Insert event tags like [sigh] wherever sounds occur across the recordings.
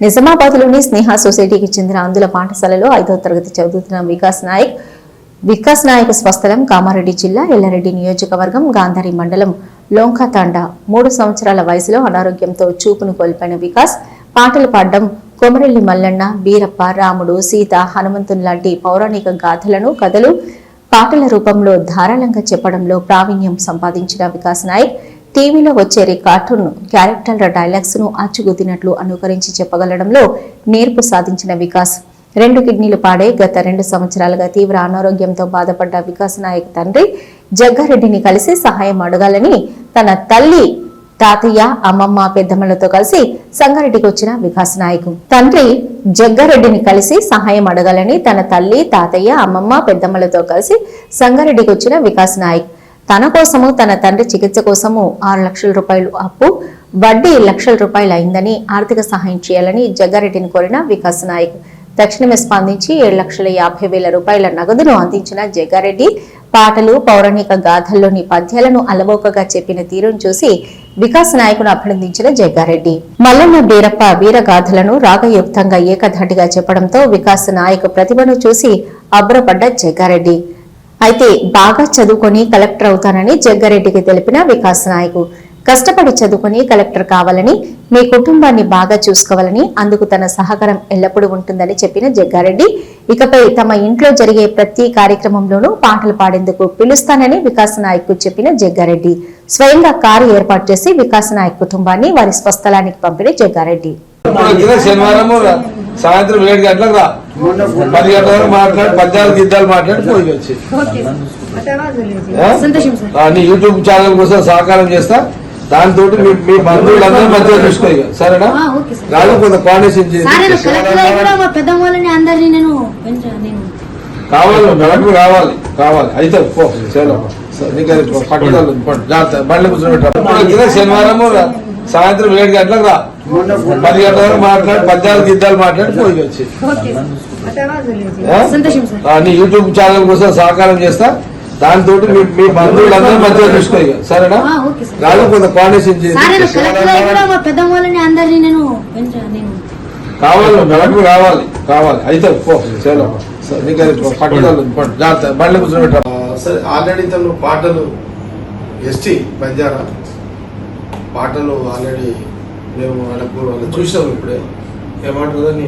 నిజామాబాద్లోని స్నేహ సొసైటీకి చెందిన అందుల పాఠశాలలో ఐదవ తరగతి చదువుతున్న వికాస్ నాయక్ వికాస్ నాయక్ స్వస్థలం కామారెడ్డి జిల్లా ఎల్లారెడ్డి నియోజకవర్గం గాంధారి మండలం లోంకాతాండ. మూడు సంవత్సరాల వయసులో అనారోగ్యంతో చూపును కోల్పోయిన వికాస్ పాటలు పాడడం కొమరెల్లి మల్లన్న బీరప్ప రాముడు సీత హనుమంతుని లాంటి పౌరాణిక గాథలను కథలు పాటల రూపంలో ధారాళంగా చెప్పడంలో ప్రావీణ్యం సంపాదించిన వికాస్ నాయక్ టీవీలో వచ్చే కార్టూన్ క్యారెక్టర్ల డైలాగ్స్ను అచ్చుగుద్దినట్లు అనుకరించి చెప్పగలడంలో నేర్పు సాధించిన వికాస్. రెండు కిడ్నీలు పాడే గత రెండు సంవత్సరాలుగా తీవ్ర అనారోగ్యంతో బాధపడ్డ వికాస్ నాయక్ తండ్రి జగ్గారెడ్డిని కలిసి సహాయం అడగాలని తన తల్లి తాతయ్య అమ్మమ్మ పెద్దమ్మలతో కలిసి సంగారెడ్డికి వచ్చిన వికాస్ నాయక్. తండ్రి జగ్గారెడ్డిని కలిసి సహాయం అడగాలని తన తల్లి తాతయ్య అమ్మమ్మ పెద్దమ్మలతో కలిసి సంగారెడ్డికి వచ్చిన వికాస్ నాయక్. తన కోసము తన తండ్రి చికిత్స కోసము ఆరు లక్షల రూపాయలు అప్పు వడ్డీ లక్షల రూపాయలు అయిందని ఆర్థిక సహాయం చేయాలని జగ్గారెడ్డిని కోరిన వికాస్ నాయక్. తక్షణమే స్పందించి ఏడు లక్షల యాభై వేల రూపాయల నగదును అందించిన జగ్గారెడ్డి పాటలు పౌరాణిక గాథల్లోని పద్యాలను అలవోకగా చెప్పిన తీరును చూసి వికాస్ నాయకును అభినందించిన జగ్గారెడ్డి. మల్లన్న బీరప్ప వీరగాథలను రాగయుక్తంగా ఏకధాటిగా చెప్పడంతో వికాస్ నాయక్ ప్రతిభను చూసి అబ్బురపడ్డ జగ్గారెడ్డి. అయితే బాగా చదువుకొని కలెక్టర్ అవుతానని జగ్గారెడ్డికి తెలిపిన వికాస్ నాయకు. కష్టపడి చదువుకుని కలెక్టర్ కావాలని మీ కుటుంబాన్ని బాగా చూసుకోవాలని అందుకు తన సహకారం ఎల్లప్పుడూ ఉంటుందని చెప్పిన జగ్గారెడ్డి ఇకపై తమ ఇంట్లో జరిగే ప్రతి కార్యక్రమంలోనూ పాటలు పాడేందుకు పిలుస్తానని వికాస్ నాయక్ చెప్పిన జగ్గారెడ్డి. స్వయంగా కారు ఏర్పాటు చేసి వికాస్ నాయక్ కుటుంబాన్ని వారి స్వస్థలానికి పంపిన జగ్గారెడ్డి. శనివారం సాయంత్రం ఏడు గంటలకు రా. పది గంటల వరకు మాట్లాడి పద్నాలుగు గిద్దాలు మాట్లాడి పోయి వచ్చి. నీ యూట్యూబ్ ఛానల్ కోసం సహకారం చేస్తా. దాంతో మీ మీ బంధువులందరూ మంచిగా చూసుకో సరేనా? ఆ, ఓకే సార్. రాదు కొంత కాండేషన్ కలెక్టర్ కావాలి నడకు కావాలి కావాలి. అయితే పో చలో. పట్టుదల బండి కూర్చోబెట్టు. కింద శనివారం సాయంత్రం ఏడు గంటలకు రా. పది గంటల వరకు మాట్లాడి పద్నాలుగు గిద్దాలు మాట్లాడి పోయి యూట్యూబ్ ఛానల్ కోసం సహకారం చేస్తా. దాంతో మీ మీ బంధువులందరూ మంచిగా చూసుకో ఇక. సరేనా? ఆ, ఓకే సార్. రాదు కొంత కాండేషన్ కలెక్టర్ కావాలి నడకు కావాలి కావాలి. అయితే పో చలో. పట్టుదల ఉంది, పట్టు. జాగ్రత్త బండి కూర్చోబెట్టు సరే ఆల్రెడీ తను పాటలు ఎస్టీ బంజారా. పాటలు ఆల్రెడీ మేము వాళ్ళకు వాళ్ళు చూసినాం ఇప్పుడే. ఏమంటుందని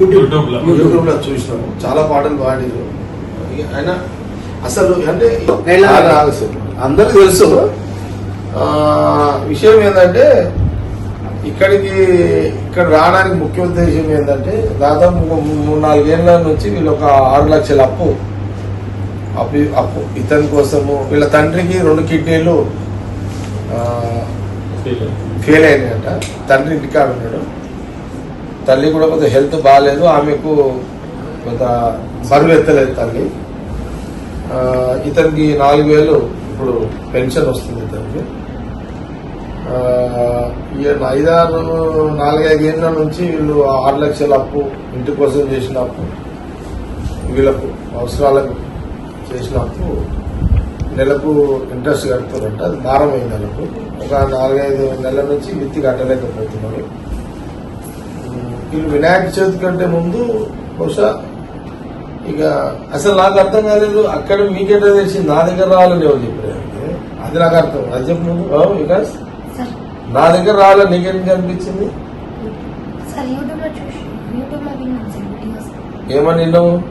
యూట్యూబ్లో యూట్యూబ్లో చూసినాము. చాలా పాటలు పాడారు ఆయన అసలు అంటే అందరికి తెలుసు. ఆ, విషయం ఏంటంటే ఇక్కడికి ఇక్కడ రావడానికి ముఖ్య ఉద్దేశం ఏంటంటే దాదాపు ఒక మూడు నాలుగేళ్ళ నుంచి వీళ్ళు ఒక ఆరు లక్షల అప్పు. అప్పు అప్పు. ఇతని కోసము వీళ్ళ తండ్రికి రెండు కిడ్నీలు. ఆ, ఫెయిల్ అయిందంట. తండ్రి ఇంటికా ఉన్నాడు. తల్లి కూడా కొంత హెల్త్ బాగాలేదు ఆమెకు కొంత బరువు ఎత్తలేదు తల్లి. ఇతనికి నాలుగు వేలు ఇప్పుడు పెన్షన్ వస్తుంది ఇతనికి. ఐదారు నాలుగైదు ఏళ్ళ నుంచి వీళ్ళు ఆరు లక్షల అప్పు ఇంటి కోసం చేసిన అప్పు వీళ్ళకు అవసరాలకు చేసిన అప్పు నెలకు ఇంట్రెస్ట్ కడుతున్నారంట. అది భారం అయింది వాళ్ళకు ఒక నాలుగైదు నెలల నుంచి విత్తి కట్టలేకపోతున్నారు. వీళ్ళు వినాయక చవితి కంటే ముందు బహుశా ఇక అసలు నాకు అర్థం కాలేదు. అక్కడ మీకేటో తెలిసి నా దగ్గర రావాలని ఎవరు చెప్పారు? అది నాకు అర్థం. అది చెప్పు నువ్వు. ఆ, వికాస్? నా దగ్గర రావాలని నీకేం కనిపించింది ఏమని విన్నావు?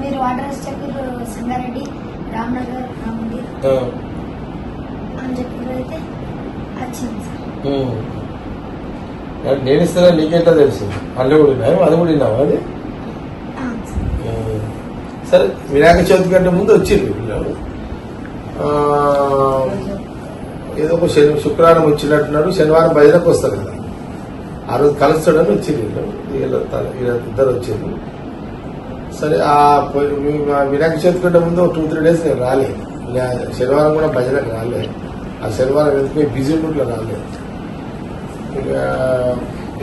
మీరు అడ్రస్ చెప్పారు సంగారెడ్డి రామ్నగర్ రామంది అని వచ్చింది సార్. నేను ఇస్తానా? నీకెట్లా తెలుసు? అల్లు కూడా విన్నావు అది? కూడా విన్నావు అది సార్. వినాయక చవితి కంటే ముందు వచ్చింది పిల్లలు ఏదో ఒక శని శుక్రవారం వచ్చినట్టున్నాడు శనివారం భజనకు వస్తారు కదా. ఆ రోజు కలుస్తాడని వచ్చింది వీళ్ళ. ఇద్దరు వచ్చింది సరే ఆ వినాయక చవితి కంటే ముందు టూ త్రీ డేస్ నేను రాలేదు శనివారం కూడా భజనకు రాలేదు ఆ శనివారం ఎందుకు? బిజీ రూట్లో రాలేదు ఇక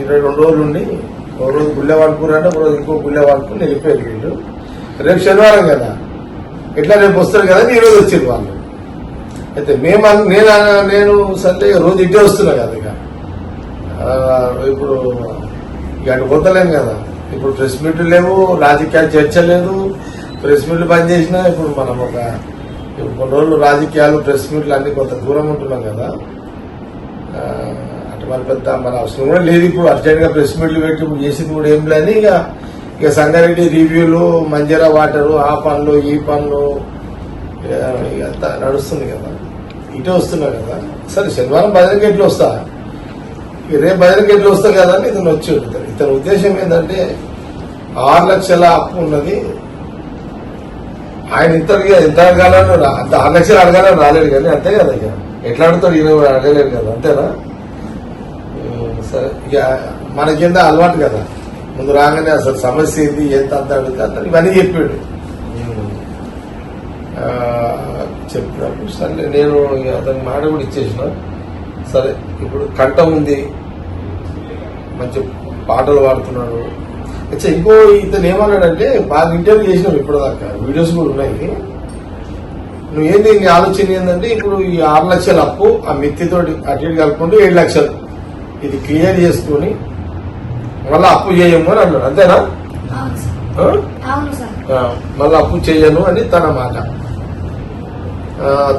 ఇరవై రెండు రోజులు ఉండి ఒక రోజు గుళ్ళె వాడుకున్నారు అంటే ఒక రోజు ఇంకో గుళ్ళె వాడుకుని వెళ్ళిపోయారు వీళ్ళు రేపు శనివారం కదా. ఎట్లా రేపు వస్తారు కదా? ఈ రోజు వచ్చారు వాళ్ళు. అయితే మేము నేను నేను సండే రోజు ఇటే వస్తున్నా కదా ఇక. ఇప్పుడు ఇక అటు పోతలేం కదా. ఇప్పుడు ప్రెస్ మీట్లు లేవు రాజకీయాలు చర్చ లేదు. ప్రెస్ మీట్లు బంద్ చేసినా ఇప్పుడు మనం ఒక కొన్ని రోజులు రాజకీయాలు ప్రెస్ మీట్లు అన్ని కొంత దూరం ఉంటున్నాం కదా. అటువంటి మన పెద్ద మన అవసరం కూడా లేదు ఇప్పుడు. అర్జెంట్గా ప్రెస్ మీట్లు పెట్టి ఇప్పుడు చేసింది కూడా ఏం లేని ఇక ఇక సంగారెడ్డి రివ్యూలు మంజరా వాటరు ఆ పనులు ఈ పనులు ఇక అంతా నడుస్తుంది కదా. ఇటే వస్తున్నా కదా. సరే శనివారం భజనకి ఎట్లా వస్తా రేపు భజనకి ఎట్లా వస్తాయి కదా అని ఇతను వచ్చి ఉంటాడు. ఇతని ఉద్దేశం ఏంటంటే ఆరు లక్షల అప్పు ఉన్నది. ఆయన ఇంతకి ఎంత అడగాలని రా- అంత ఆరు లక్షలు అడగాలని రాలేడు కానీ అంతే కదా ఇక. ఎట్లా అడుగుతాడు ఈయన కూడా అడగలేడు కదా అంతేనా? సరే. ఇక మనకింద అలవాటు కదా. ముందు రాగానే అసలు సమస్య ఏంది ఎంత అంత అడుగుతా ఇవన్నీ చెప్పాడు. చెప్పినప్పుడు సరే నేను ఇక అతని మాట కూడా ఇచ్చేసిన. సరే ఇప్పుడు కంఠం ఉంది. మంచి పాటలు పాడుతున్నాడు. అచ్చా ఇంకో ఇతను ఏమన్నాడంటే బాగా ఇంటర్వ్యూ చేసినావు ఇప్పటిదాకా. వీడియోస్ కూడా ఉన్నాయి. నువ్వు ఏంది నీ ఆలోచన ఏంటంటే ఇప్పుడు ఈ ఆరు లక్షల అప్పు ఆ మిత్తితోటి అటు ఇటు కలుపుకుంటూ ఏడు లక్షలు. ఇది క్లియర్ చేసుకుని మళ్ళీ అప్పు చేయము అని అన్నాడు. అంతేనా? మళ్ళీ అప్పు చేయను అని తన మాట.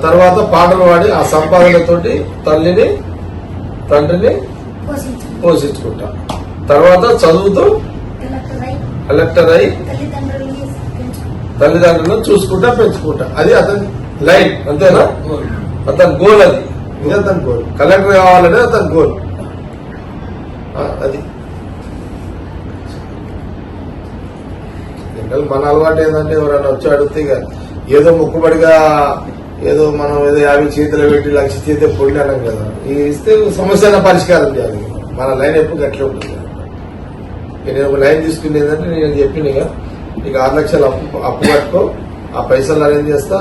తర్వాత పాటలు పాడి ఆ సంపాదనతోటి తల్లిని తండ్రిని పోషించు పోషించుకుంటా. తర్వాత చదువుతూ కలెక్టర్ అయి తల్లిదండ్రులని చూసుకుంటా పెంచుకుంటా. అది అతని లైన్ అంతేనా? అతని గోల్ అది. ఇది అతని గోల్. కలెక్టర్ కావాలనే అతని గోల్. అది. జనరల్ మన అలవాటు ఏంటంటే ఎవరైనా వచ్చి అడిగితే ఏదో మొక్కుబడిగా ఏదో మనం ఏదో యాభై చేతులు పెట్టి లక్ష చేతి పొడి అన్నాం కదా. ఈ ఇస్తే సమస్య పరిష్కారం చేయాలి. మన లైన్ ఎప్పుడు గట్లే ఉంటుంది? నేను ఒక లైన్ తీసుకుని ఏంటంటే నేను చెప్పిన ఇక ఇక ఆరు లక్షలు అప్పు అప్పు కట్టుకో ఆ పైసలు అరేంజ్ చేస్తా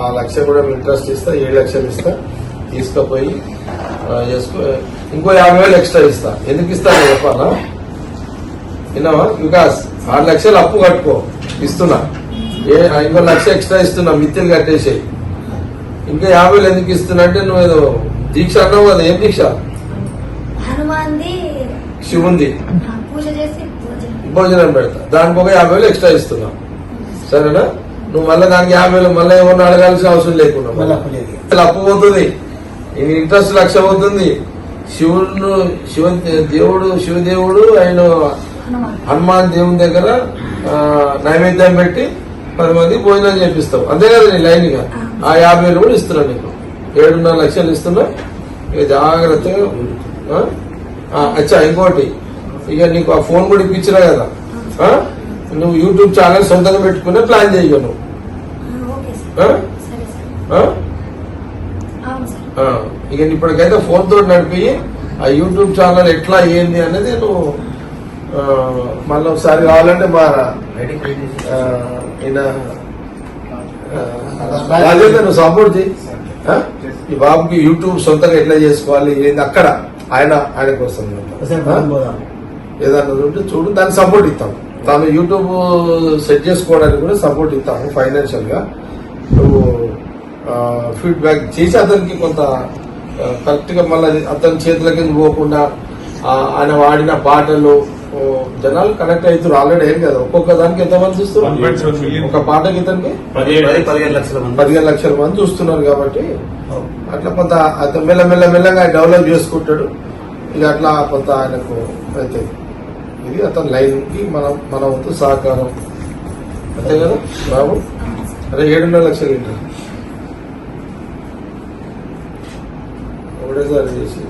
ఆ లక్ష కూడా ఇంట్రెస్ట్ ఇస్తా ఏడు లక్షలు ఇస్తా తీసుకుపోయి చేసుకో ఇంకో యాభై వేలు ఎక్స్ట్రా ఇస్తా. ఎందుకు ఇస్తా చెప్పాలా? విన్నావా? వికాస్ ఆరు లక్షలు అప్పు కట్టుకో ఇస్తున్నా. ఏ ఇంకో లక్ష ఎక్స్ట్రా ఇస్తున్నా మిత్తులు కట్టేసేయి. ఇంకా యాభై వేలు ఎందుకు ఇస్తున్నా అంటే నువ్వు ఏదో దీక్ష అన్నావు కదా ఏం దీక్ష? హనుమాన్ది శివుంది. ఆ, పూజ చేసి భోజనం. పెడతా. దానికి ఒక యాభై వేలు ఎక్స్ట్రా ఇస్తున్నా. సరేనా? నువ్వు మళ్ళీ దానికి యాభై వేలు మళ్ళీ ఏమన్నా అడగాల్సిన అవసరం లేకుండా మళ్ళీ. అప్పు పోతుంది. ఇది ఇంట్రెస్ట్ లక్ష పోతుంది. శివుడు శివ దేవుడు శివదేవుడు ఆయన హనుమాన్ దేవుని దగ్గర ఆ, నైవేద్యం పెట్టి పది మంది భోజనం చేపిస్తావు. అంతే కదా నీ లైన్గా ఆ యాభై వేలు కూడా ఇస్తున్నా నీకు. ఏడున్నర లక్షలు ఇస్తున్నా ఇక జాగ్రత్తగా అచ్చా ఇంకోటి. ఇక నీకు ఆ ఫోన్ కూడా ఇప్పించినా కదా. ఆ? నువ్వు యూట్యూబ్ ఛానల్ సొంతంగా పెట్టుకునే ప్లాన్ చేయవు నువ్వు. ఆ, ఓకే ఆ? సార్ సరే. సార్ ఆ? అవును సార్. ఆ, ఇక ఇప్పటికైతే ఫోన్ తోటి నడిపి ఆ యూట్యూబ్ ఛానల్ ఎట్లా ఏంది అనేది నువ్వు మళ్ళీ ఒకసారి కావాలంటే మా ఆ, ఈయన రాజేంద్ర నువ్వు సపోర్ట్ చేయి? ఈ బాబుకి యూట్యూబ్ సొంతంగా ఎట్లా చేసుకోవాలి ఏంది అక్కడ ఆయన ఆయన కోసం? ఏదన్నా ఉంటే చూడు దానికి సపోర్ట్ ఇస్తాం. తాను యూట్యూబ్ సెట్ చేసుకోవడానికి కూడా సపోర్ట్ ఇస్తాము ఫైనాన్షియల్గా నువ్వు ఫీడ్బ్యాక్ చేసి అతనికి కొంత కరెక్ట్గా మళ్ళీ అతని చేతులకి పోకుండా ఆయన వాడిన పాటలు జనాలు కనెక్ట్ అవుతారు ఆల్రెడీ ఏం కదా. ఒక్కొక్క దానికి ఎంతమంది చూస్తారు 1.7 million. ఒక పాటకి ఇతనికి పదిహేడు లక్షల మంది. పదిహేను లక్షల మంది చూస్తున్నారు కాబట్టి అట్లా కొంత అతను మెల్ల మెల్ల మెల్లగా డెవలప్ చేసుకుంటాడు. ఇక అట్లా కొంత ఆయనకు అయితే ఇది అతని లైన్కి మనం మన వంతు సహకారం. అంతే కదా బాబు? అరే ఏడున్నర లక్షలు ఏంటి ఒకటేసారి చేసి.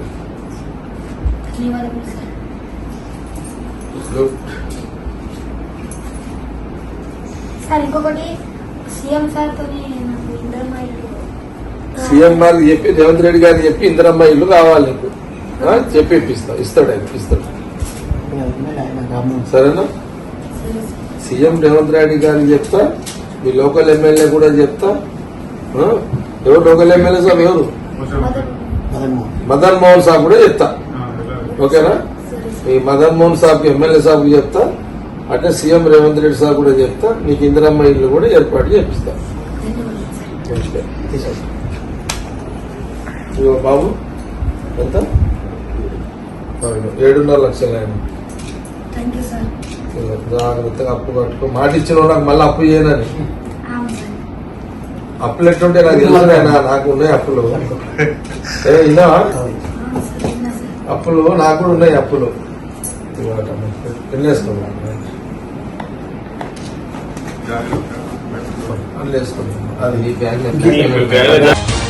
సార్. సార్ ఇంకొకటి సీఎం సార్ గారికి చెప్పి రేవంత్ రెడ్డి గారికి చెప్పి ఇందిరమ్మ ఇల్లు కావాలి నీకు. చెప్పి ఇప్పిస్తా ఇస్తాడు ఆయన ఇస్తాడు. సరేనా? సీఎం రేవంత్ రెడ్డి గారికి చెప్తా మీ లోకల్ ఎమ్మెల్యే కూడా చెప్తా? ఎవరు లోకల్ ఎమ్మెల్యే సాబ్ ఎవరు? మదన్ మోహన్. సాబ్ కూడా చెప్తా. ఓకేనా? మీ మదన్ మోహన్ ఎమ్మెల్యే సాబ్ చెప్తా అంటే సీఎం రేవంత్ రెడ్డి సాబ్ కూడా చెప్తా నీకు ఇందిరమ్మ ఇల్లు కూడా ఏర్పాటు చేపిస్తా. బాబు ఎంత? ఏడున్నర లక్షలు ఆయన జాగ్రత్తగా అప్పు కట్టుకో. మాట ఇచ్చిన నాకు మళ్ళీ అప్పు చేయనని. అప్పులు ఎట్లుంటే నాకు తెలుసు నాకు ఉన్నాయి అప్పులు. [laughs] ఏ సార్. అప్పులు నాకు కూడా ఉన్నాయి అప్పులు. వెళ్ళేసుకున్నాను వెళ్ళేసుకున్నాను అది ఈ బ్యాంక్